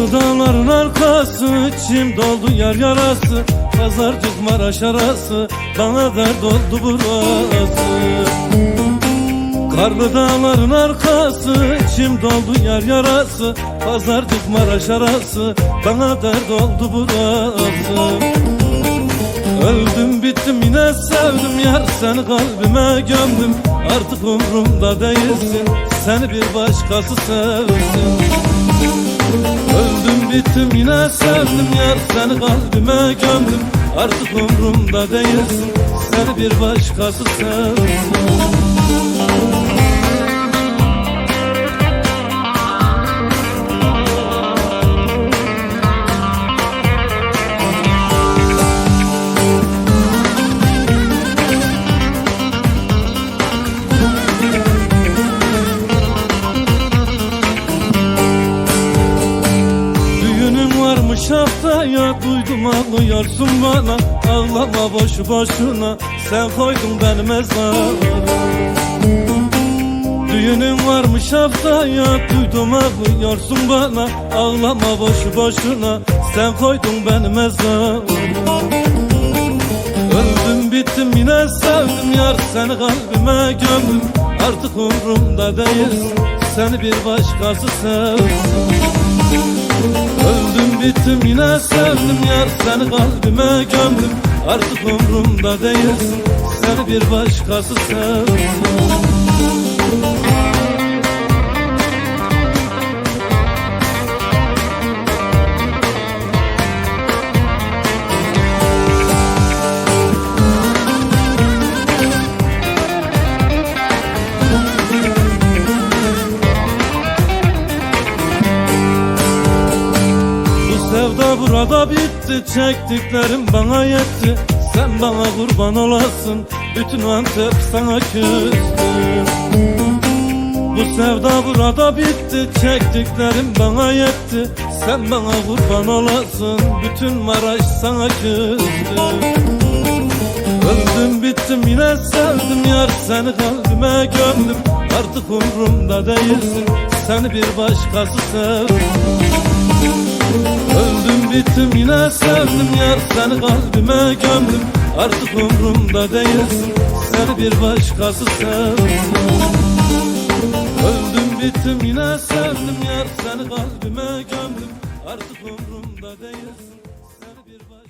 Karlı dağların arkası içim doldu yar yarası. Pazarcık Maraş arası bana dert oldu burası. Karlı dağların arkası içim doldu yar yarası. Pazarcık Maraş arası bana dert oldu burası. Öldüm bittim yine sevdim yar seni kalbime gömdüm. Artık umrumda değilsin seni bir başkası sevsin. Öldüm bittim yine sevdim. Yar seni kalbime gömdüm Artık umrumda değilsin. Seni bir başkası sevsin Varmış haftaya duydum ağlıyorsun bana. Ağlama boşu boşuna sen koydun beni mezara. Düğünün varmış haftaya duydum ağlıyorsun bana. Ağlama boşu boşuna sen koydun beni mezara. Öldüm bittim yine sevdim yar seni kalbime gömdüm. Artık umrumda değilsin seni bir başkası sevsin bittim yine sevdim yar seni kalbime gömdüm. Artık umrumda değilsin seni bir başkası sevsin Sevda burada bitti. Çektiklerim bana yetti. Sen bana kurban olasın. Bütün Antep sana küstü. Bu sevda burada bitti. Çektiklerim bana yetti. Sen bana kurban olasın. Bütün Maraş sana küstü. Öldüm bittim yine sevdim. Yar Seni kalbime gömdüm. Artık umrumda değilsin. Seni bir başkası sevdim Bittim yine sevdim yar Seni kalbime gömdüm. Artık umrumda değilsin Seni bir başkası sevsin Öldüm bittim yine sevdim yar Seni kalbime gömdüm. Artık umrumda değilsin Seni bir başkası